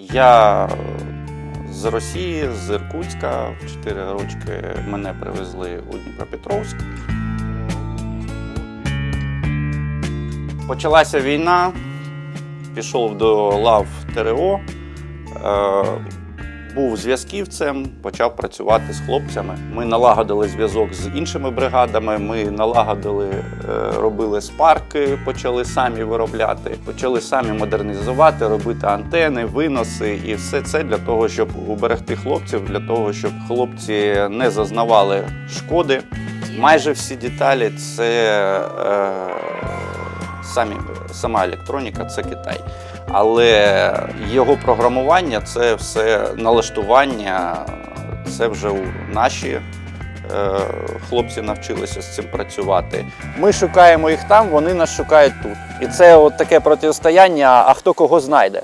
Я з Росії, з Іркутська. В 4 рочки мене привезли у Дніпропетровськ. Почалася війна, пішов до лав ТРО, е, був зв'язківцем, почав працювати з хлопцями. Ми налагодили зв'язок з іншими бригадами. Ми налагодили, е, робили спарки, почали самі виробляти, почали самі модернізувати, робити антени, виноси і все це для того, щоб уберегти хлопців, для того, щоб хлопці не зазнавали шкоди. Майже всі деталі це е, самі, сама електроніка, це Китай. Але його програмування це все налаштування, це вже наші е, хлопці навчилися з цим працювати. Ми шукаємо їх там, вони нас шукають тут. І це от таке протистояння, а хто кого знайде.